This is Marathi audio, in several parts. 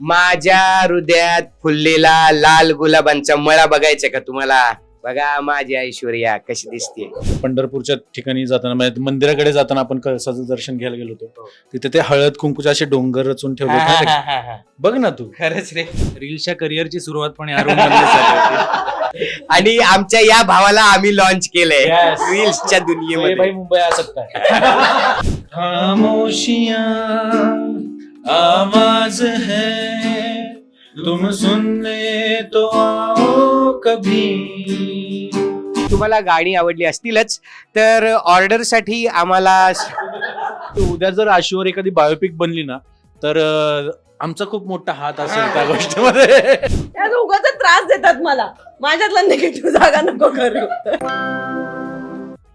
माझ्या हृदयात फुललेला लाल गुलाबांचा मळा बघायचा का तुम्हाला? बघा माझी ऐश्वर्या कशी दिसते पंढरपूरच्या ठिकाणी जाताना म्हणजे मंदिराकडे जाताना आपण कळसाचं दर्शन घ्यायला गेलो होतो. तिथे ते हळद कुंकूचे असे डोंगर रचून ठेवले होते. बघ ना तू. खरंच रे. रील्सच्या करिअरची सुरुवात पण या room मधनं झाली होती. आणि आमच्या या भावाला आम्ही लॉन्च केलंय. Yes. रील्सच्या ये दुनियेमध्ये. भाई मुंबई आ सकता है. खामोशियां. आवाज है। तुम सुनने तो आओ कभी। तुम्हाला गाणी आवडली असतीलच तर ऑर्डरसाठी आम्हाला उद्या जर आशूवर एखादी बायोपिक बनली ना तर अं, आमचा खूप मोठा हात असेल त्या गोष्टीमध्ये. त्या दोघांचा त्रास देतात मला. माझ्यातला निगेटिव्ह जागा नको करू.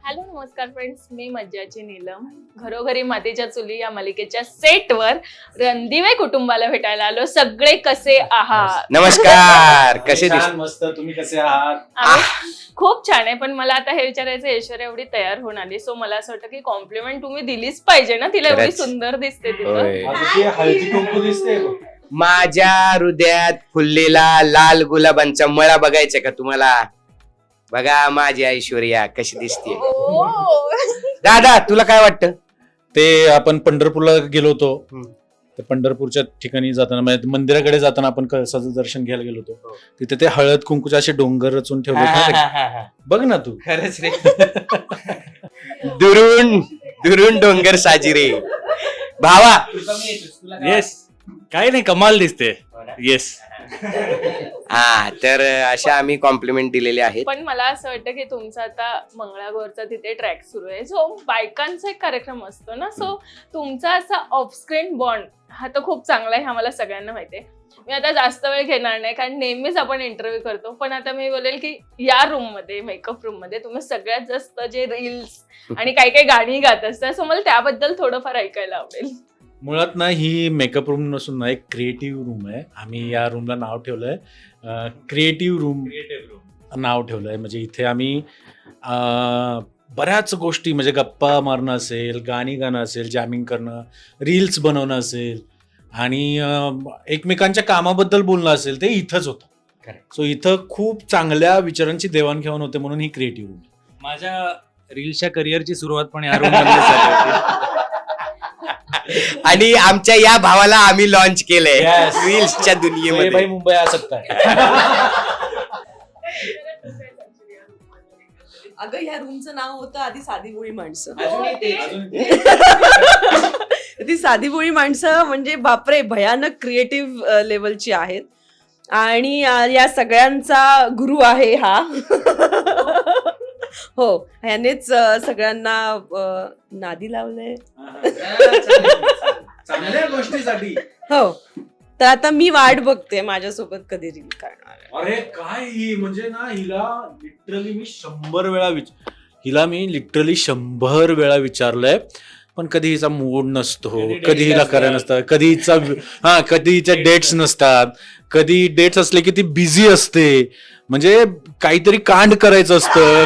हॅलो नमस्कार फ्रेंड्स मी मज्जाची नीलम. घरोघरी मातीच्या चुली या मालिकेच्या सेटवर रणदिवे कुटुंबाला भेटायला आलो. सगळे कसे आहात? नमस्कार. कसे छान, मस्त. तुम्ही कसे आहात? आम्ही खूप छान आहे. पण मला आता हे विचारायचं ऐश्वर्या एवढी तयार होऊन आली. सो मला असं वाटतं की कॉम्प्लिमेंट तुम्ही दिलीच पाहिजे ना? तिला एवढी खरंच. सुंदर दिसते होय. तिथं आता ती हळदी कुंकू दिसते. बघ. माझ्या हृदयात फुललेला लाल गुलाबांचा मळा बघायचा का तुम्हाला? बघा माझी ऐश्वर्या कशी दिसते ओ. दादा तुला काय वाटतं? ते आपण पंढरपूरला गेलो होतो. हम्म. तर पंढरपूरच्या ठिकाणी जाताना म्हणजे मंदिराकडे जाताना आपण कळसाचं दर्शन घ्यायला गेलो होतो. तिथे ते हळद कुंकूचे असे डोंगर रचून ठेवले होते. बघ ना तू. खरंच रे. दुरून दुरून डोंगर साजिरे. भावा. येस काय नाही कमाल दिसते. येस हा तर अशा आम्ही कॉम्प्लिमेंट दिलेले आहेत. पण मला असं वाटतं की तुमचा आता मंगळागौरचा तिथे ट्रॅक सुरू आहे. सो बायकांचा एक कार्यक्रम असतो ना? सो तुमचा असा ऑफस्क्रीन बॉन्ड हा तर खूप चांगला आहे हा मला सगळ्यांना माहिती आहे. मी आता जास्त वेळ घेणार नाही कारण नेहमीच आपण इंटरव्ह्यू करतो. पण आता मी बोलेल की या रूममध्ये मेकअप रूममध्ये तुम्ही सगळ्यात जास्त जे रील्स आणि काही काही गाणी गात असतात सो मला त्याबद्दल थोडंफार ऐकायला आवडेल. मुळात ना ही मेकअप रूम नसून ना एक क्रिएटिव्ह रूम आहे. आम्ही या रूमला नाव ठेवलंय क्रिएटिव्ह रूम नाव ठेवलंय. म्हणजे इथे आम्ही बऱ्याच गोष्टी म्हणजे गप्पा मारणं असेल गाणी गाणं असेल जॅमिंग करणं रील्स बनवणं असेल आणि एकमेकांच्या कामाबद्दल बोलणं असेल ते इथंच होतं. सो इथं खूप चांगल्या विचारांची देवाणघेवाण होते म्हणून ही क्रिएटिव्ह रूम माझ्या रील्सच्या करिअरची सुरुवात पण या होती. आणि आमच्या या भावाला आम्ही लॉन्च केलंय. Yes. रील्सच्या भाई दुनियेमध्ये मुंबई आ सकता है. अगं ह्या रूमचं नाव होतं आधी साधी बोळी माणसं ती साधी बोळी माणसं म्हणजे बापरे भयानक क्रिएटिव्ह लेवलची आहेत. आणि अं, या सगळ्यांचा गुरु आहे हा. हो ह्यानेच सगळ्यांना नादी लावलंय चांगल्या गोष्टीसाठी. हो. तर आता मी वाट बघते माझ्यासोबत कधी रील करणार. अरे काय ही? म्हणजे ना हिला लिटरली मी शंभर वेळा विच हिला मी लिटरली शंभर वेळा विचारलंय. पण कधी हिचा मूड नसतो कधी हिला करायला असतात. नसतं कधी हिचा हा कधी हिच्या डेट्स नसतात कधी डेट्स असले की ती बिझी असते म्हणजे काहीतरी कांड करायचं असतं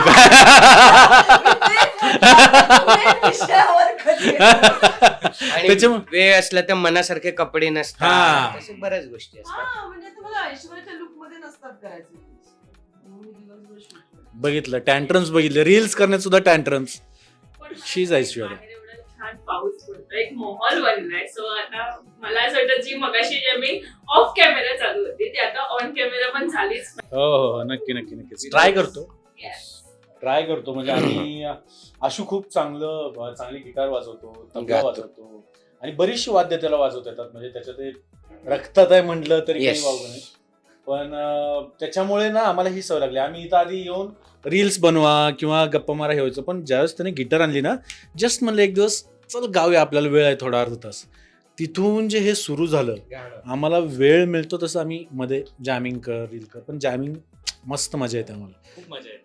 त्याच्यामुळे वेळ असला तर मनासारखे कपडे हा. नसतात अशा बऱ्याच गोष्टी असतात हा, म्हणजे तुम्हाला ऐश्वर्याच्या लुकमध्ये नसतात करायचे म्हणून मी दिवसभर shoot करते. बघितलं टँट्रम्स बघितले रील्स करण्यात सुद्धा टँट्रम्स She's ऐश्वर्या. छान पाऊस पडतो एक माहोल बनलाय. सो आता मला असं वाटतं जी मगाशी जे मी ऑफ कॅमेरा चालू होती ती आता ऑन कॅमेरा पण झालीच. हो हो हो, नक्की नक्की नक्की ट्राय करतो. ट्राय करतो. म्हणजे आम्ही आशू खूप चांगलं चांगली गिटार वाजवतो तबला. वाजवतो. आणि बरीचशी वाद्य त्याला वाजवता येतात. म्हणजे त्याच्यात रक्तात आहे म्हटलं तरी काही Yes. वावगं नाही. पण त्याच्यामुळे ना आम्हाला ही सवय लागली. आम्ही इथं आधी येऊन रील्स बनवा किंवा गप्पा मारा हे व्हायचं. पण ज्यावेळेस त्याने गिटार आणली ना जस्ट म्हणलं एक दिवस चल गाऊया आपल्याला वेळ आहे थोडा अर्धा तास. तिथून जे हे सुरू झालं आम्हाला वेळ मिळतो तसं आम्ही मध्ये जॅमिंग कर रील कर पण जॅमिंग मस्त मजा येते आम्हाला. खूप मजा येते.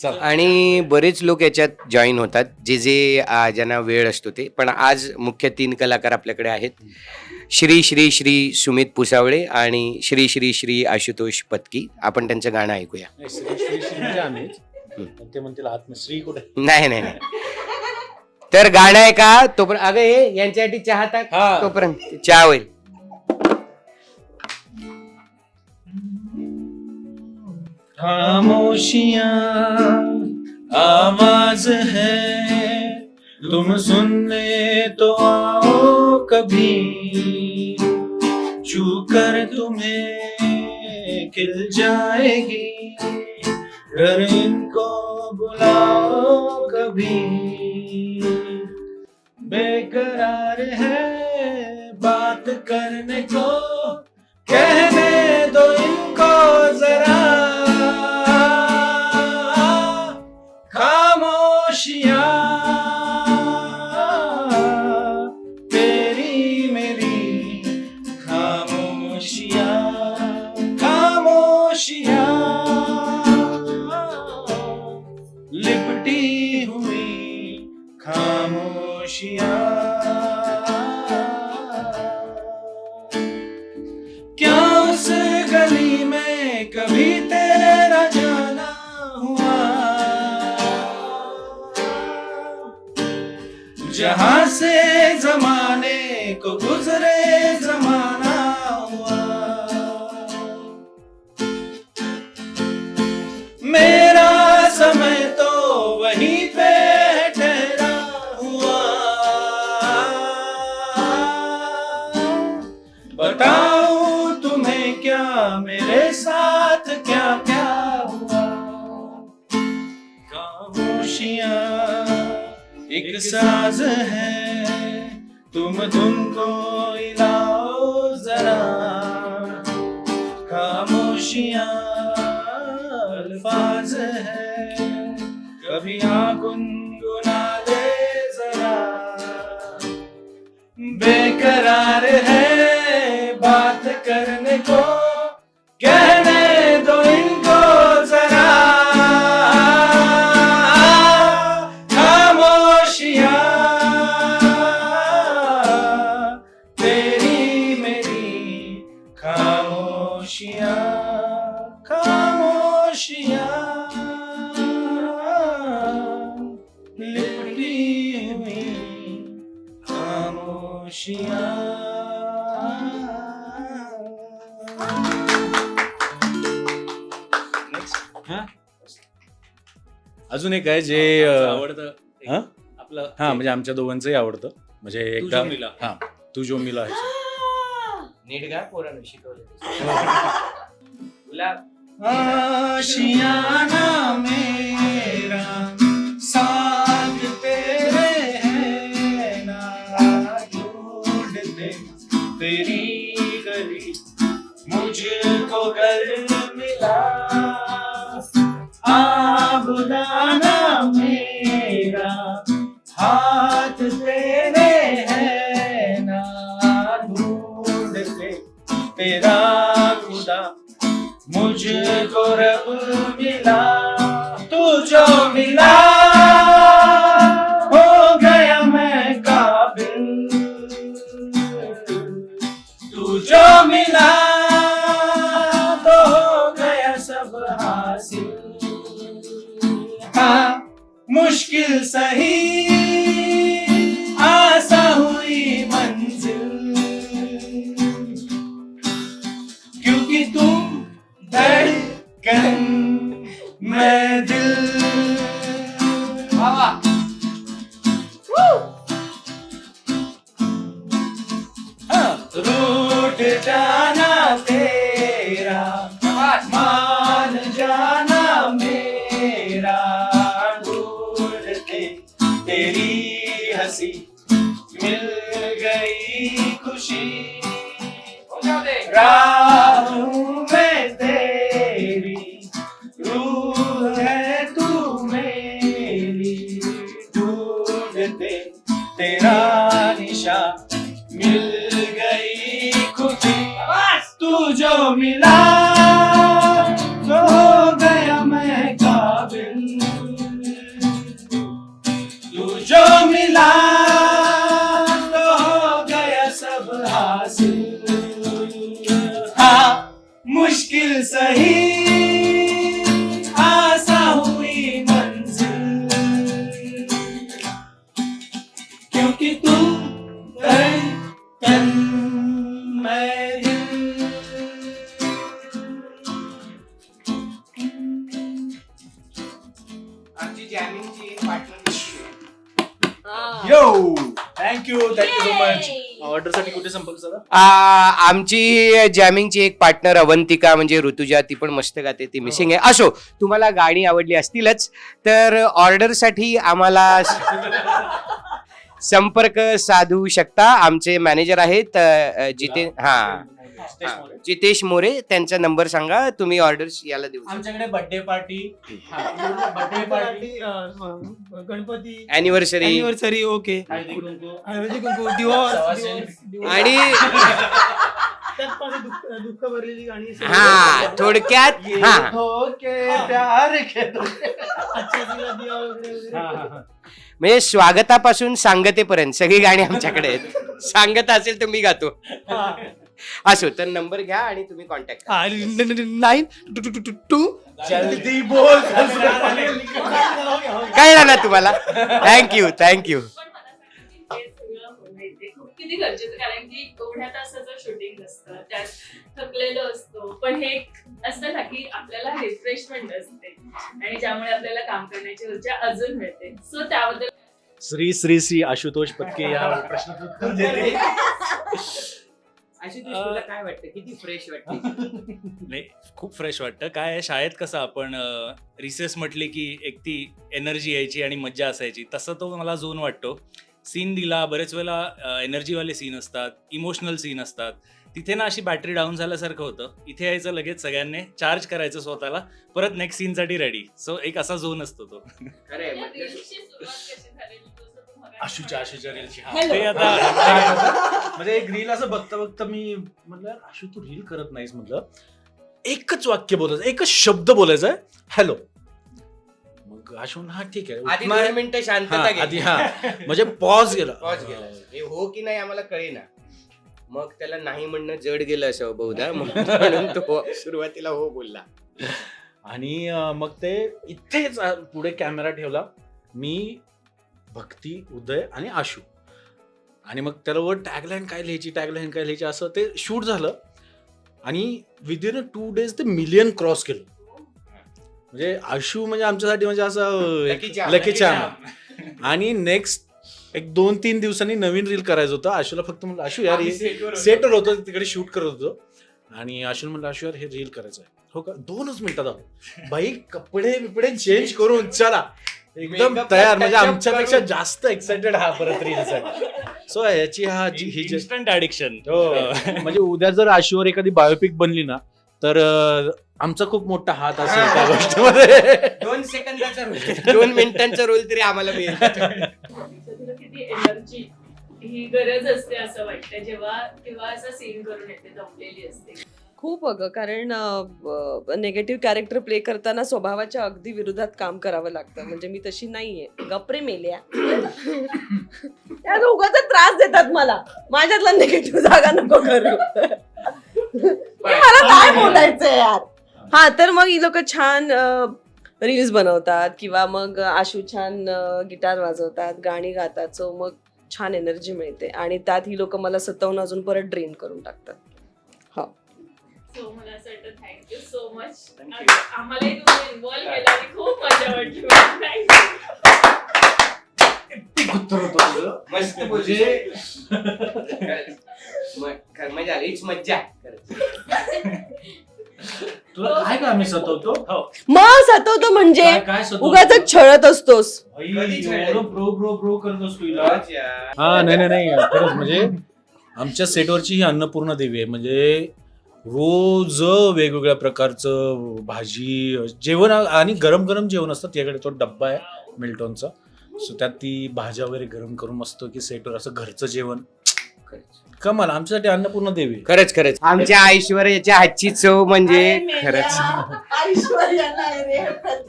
चल. आणि बरेच लोक याच्यात जॉईन होतात जे जे आ, ज्यांना वेळ असतो ते. पण आज मुख्य तीन कलाकार आपल्याकडे आहेत. श्री श्री श्री सुमित पुसावळे आणि श्री श्री श्री आशुतोष पत्की. आपण त्यांचं गाणं ऐकूया. नाही, श्री श्री श्री म्हणजे आम्हीच. ते म्हणतील आत्मश्री कुठे? नाही नाही नाही. तर गाणं आहे का? तोपर्यंत अगं हे यांच्यासाठी चहा तर हा. तोपर्यंत चहा होईल. खामोशिया आवाज है। तुम सुनने तो आओ कभी। छू कर तुम्हें खिल जाएगी। घर इनको बुलाओ कभी। बेकरार है बात करने को। कहने दो इनको जरा। खामोशिया जहां से जमाने को गुजरे जमाना एक साज है। तुम तुमको को हिलाओ जरा। खामोशियां अल्फाज है। कभी हाँ गुनगुना दे जरा। बेकरार है बात करने को। अजून एक आहे जे आवडतं हा? आपलं हा म्हणजे आमच्या दोघांचंही आवडतं म्हणजे तू एकदा जो मिला. हा तू जो मिला आहे नीट गा पोरानं शिकवलं तुला आशियाना मेरा साथ तेरे है ना ढूंढते तेरी गली मुझको कल आबुदाना मेरा हाथ तेरे है ना ढूंढते तेरा खुदा। मुझको रब मिला तू जो मिला। मुश्किल सही आसा हुई मंजिल। क्योंकि तुम धड़कन খুশি। রাধু मुश्किल सही। आमची जॅमिंगची एक पार्टनर अवंतिका म्हणजे ऋतुजा ती पण मस्त गाते ती मिसिंग आहे. असो तुम्हाला गाणी आवडली असतीलच तर ऑर्डरसाठी आम्हाला संपर्क साधू शकता. आमचे मॅनेजर आहेत जिथे जिते हा, जितेश मोरे त्यांचा नंबर सांगा तुम्ही ऑर्डर्स याला देऊ आमच्याकडे birthday party birthday party Ganpati. Anniversary anniversary okay Haldi Kunku. दिवस. दिवस-. आणि त्यात माझं दुःख दुःख भरलेली गाणी सगळी. हा थोडक्यात हा. अच्छा दिला दिया वगैरे वगैरे. म्हणजे स्वागतापासून सांगतेपर्यंत सगळी गाणी आमच्याकडे आहेत. सांगत असेल तर मी गातो. हा. असो तर नंबर घ्या आणि तुम्ही कॉन्टॅक्ट करा. Nine two two two two two. जल्दी बोल कळलं ना तुम्हाला? थँक्यू थँक्यू पण मला सांगा की हे सगळं होणं इथे खूप किती गरजेचं कारण की एवढ्या तासाचं शूटिंग असतं त्यात थकलेलो असतो. पण हे एक असतं ना की आपल्याला रिफ्रेशमेंट असते. आणि ज्यामुळे आपल्याला काम करण्याची ऊर्जा अजून मिळते. सो त्याबद्दल श्री श्री श्री आशुतोष पत्के या प्रश्नाचं तुला काय वाटतं? किती फ्रेश वाटतं? नाही खूप फ्रेश वाटतं. काय आहे, शाळेत कसं आपण रिसेस म्हटली की एक ती एनर्जी यायची आणि मज्जा असायची. तसं तो मला झोन वाटतो. सीन दिला बरेच वेळेला एनर्जीवाले सीन असतात इमोशनल सीन असतात. तिथे ना अशी बॅटरी डाऊन झाल्यासारखं होतं. इथे यायचं लगेच सगळ्यांनी चार्ज करायचं स्वतःला. परत नेक्स्ट सीनसाठी रेडी सो एक असा झोन असतो तो. खरंय म्हणजे रील्सची सुरुवात कशी झालेली? तसं तू मगाशी आशूच्या आशूच्या रीलची हा. Hello. ते आता म्हणजे एक रील असं बघता बघता मी म्हणलं आशू तू रील करत नाहीस म्हटलं एकच वाक्य बोलायचं एकच शब्द बोलायचा हॅलो. मग आशू म्हणला, हा ठीक आहे. आधी उठणार- मिनिटं हा, शांतता आधी हा. म्हणजे पॉज गेला. Pause गेला. हे हो की नाही आम्हाला कळेना. मग त्याला नाही म्हणणं जड गेलं असं बहुधा. म्हणून तो हो- सुरुवातीला हो बोलला. आणि अं, मग ते इथेच अं, पुढे कॅमेरा ठेवला. मी भक्ती उदय आणि आशू. आणि मग त्याला वर टॅगलाईन काय लिहायची टॅगलाईन काय लिहायची असं ते शूट झालं. आणि विदिन अ टू डेज ते मिलियन क्रॉस केलं. म्हणजे आशू म्हणजे आमच्यासाठी म्हणजे असं. लकी चाम आणि नेक्स्ट एक दोन तीन दिवसांनी नवीन रील करायचं होतं. आशूला फक्त म्हणलं आशू यार वर होतो. सेटवर होतो तिकडे शूट करत होतो. आणि आशून म्हणलं आशू यार हे रील करायचं आहे. हो का? दोनच मिनिटात आहो बाई कपडे बिपडे चेंज करून चला. एकदम Makeup तयार. म्हणजे touch up आमच्यापेक्षा करून. जास्त एक्साइटेड हा परत रीलसाठी सो याची हा जी ही जी इन्स्टंट ऍडिक्शन हो. म्हणजे उद्या जर आशूवर एखादी बायोपिक बनली ना तर अं, आमचा खूप मोठा हात असेल त्या गोष्टीमध्ये. दोन सेकंदाचा रोल दोन मिनिटांचा रोल तरी आम्हाला मिळेल. तुला किती एनर्जी ही गरज असते असं वाटतं जेव्हा किंवा असं सीन करून येते दमलेली असते. खूप अगं कारण नेगेटिव्ह कॅरेक्टर प्ले करताना स्वभावाच्या अगदी विरोधात काम करावं लागतं. म्हणजे मी तशी नाहीये. गप्रे मेल्या. त्या दोघांचा त्रास देतात मला. माझ्यातला निगेटिव्ह जागा नको करू. मला काय बोलायचंय यार? हा तर मग ही लोक छान रील्स बनवतात किंवा मग आशू छान गिटार वाजवतात गाणी गातात. सो मग छान एनर्जी मिळते. आणि त्यात ही लोक मला सतवून अजून परत ड्रेन करून टाकतात. सो मला असं वाटतं थँक्यू सो मच आम्हालाही तुम्ही इन्व्हॉल्व केला आणि खूप मजा वाटली थँक्यू उत्तर होतं तुझं. मस्त म्हणजे म- मजा आली. मज्जा. तुला काय का आम्ही सतवतो? मग सतवतो म्हणजे काय- काय सतवतो? उगाच छळत असतोस. आई, कधी छळलं? एवढं ब्रो ब्रो ब्रो करत असतो हिला हा नाही नाही नाही. खरंच म्हणजे आमच्या सेटवरची ही अन्नपूर्ण देवी आहे. म्हणजे रोज वेगवेगळ्या प्रकारचं भाजी जेवण आणि गरम गरम जेवण असतं त्याकडे तो डब्बा आहे मिल्टॉनचा सो त्यात ती भाज्या वगैरे गरम करून मस्त की सेटवर असं घरचं जेवण. कमाल. आमच्यासाठी अन्नपूर्ण देवी. खरंच खरंच. आमच्या ऐश्वर्याच्या हातची चव म्हणजे खरंच.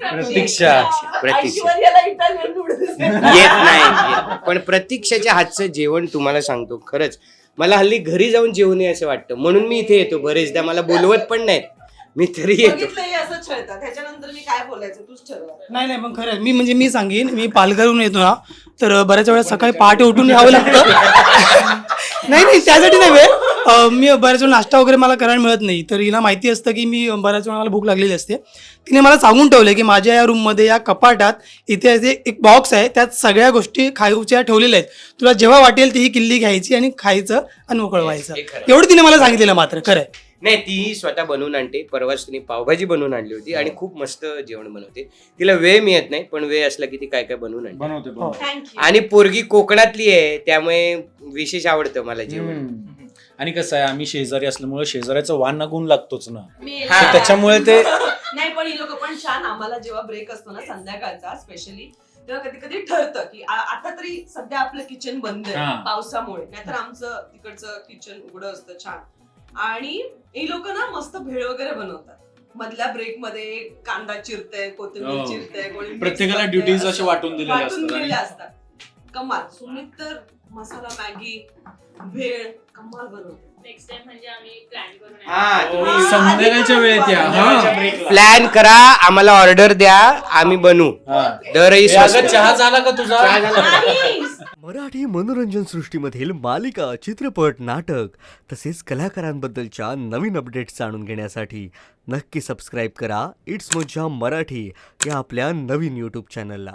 प्रतीक्षा. प्रतीक्षा. ऐश्वर्याला येत नाही येत. पण प्रतीक्षाच्या हातचं जेवण तुम्हाला सांगतो खरंच. मला हल्ली घरी जाऊन जेवू नये असं वाटतं. म्हणून मी इथे येतो बरेचदा. मला बोलवत पण नाहीत. मी तरी येतो. असं छळतात. मी काय बोलायचं? तूच ठरव. नाही नाही पण खरं आहे. मी म्हणजे मी सांगेन. मी पालघरहून येतो ना तर बऱ्याच वेळा सकाळी पहाटे उठून यावं लागतं. नाही नाही त्यासाठी नव्हे अ, मी बऱ्याच वेळा नाश्ता वगैरे मला करायला मिळत नाही. तर हिला माहिती असतं की मी बऱ्याच वेळा मला भूक लागलेली असते. तिने मला सांगून ठेवलं की माझ्या या रूममध्ये या कपाटात इथे इथे एक बॉक्स आहे. त्यात सगळ्या गोष्टी खाऊच्या ठेवलेल्या आहेत. तुला जेव्हा वाटेल ती ही किल्ली घ्यायची आणि खायचं आणि मोकळं व्हायचं हे खरं. एवढं तिने मला सांगितलेलं मात्र. खरं आहे. नाही तीही स्वतः बनवून आणते. परवाच तिने पावभाजी बनवून आणली होती आणि खूप मस्त जेवण बनवते. तिला वेळ मिळत नाही पण वेळ असला की ती काय काय बनवून आणते. बनवते हो. थँक्यू आणि पोरगी कोकणातली आहे त्यामुळे विशेष आवडतं मला जेवण. हम्म. आणि कसं आहे आम्ही शेजारी असल्यामुळे शेजाऱ्याचं वान ना गुण लागतोच ना हा. तर त्याच्यामुळे ते नाही पण ही लोक पण छान आम्हाला जेव्हा ब्रेक असतो ना संध्याकाळचा स्पेशली तेव्हा कधी कधी ठरतं की आ- आता तरी सध्या आपलं किचन बंद आहे. पावसामुळे नाहीतर आमचं तिकडचं किचन उघडं असतं छान आणि ही लोक ना मस्त भेळ वगैरे बनवतात मधल्या ब्रेकमध्ये कांदा चिरते कोथिंबीर हो. चिरते कोणी mix प्रत्येकाला duties असं वाटून दिलेल्या वाटून असतात आणि- दिलेल्या असतात कमाल सुमित तर मसाला मॅगी भेळ कमाल बनवते नेक्स्ट टाइम म्हणजे आम्ही प्लॅन करून हा. तुम्ही संध्याकाळच्या वेळेत या. प्लॅन करा आम्हाला ऑर्डर द्या आम्ही बनवू हा. दरही ए, स्वस्त. अगं, चहा झाला का तुझा. मराठी मनोरंजन सृष्टीमधील मालिका चित्रपट नाटक तसेच कलाकारांबद्दलच्या नवीन अपडेट्स जाणून घेण्यासाठी नक्की सबस्क्राईब करा इट्स मज्जा मराठी या आपल्या नवीन यूट्यूब चॅनलला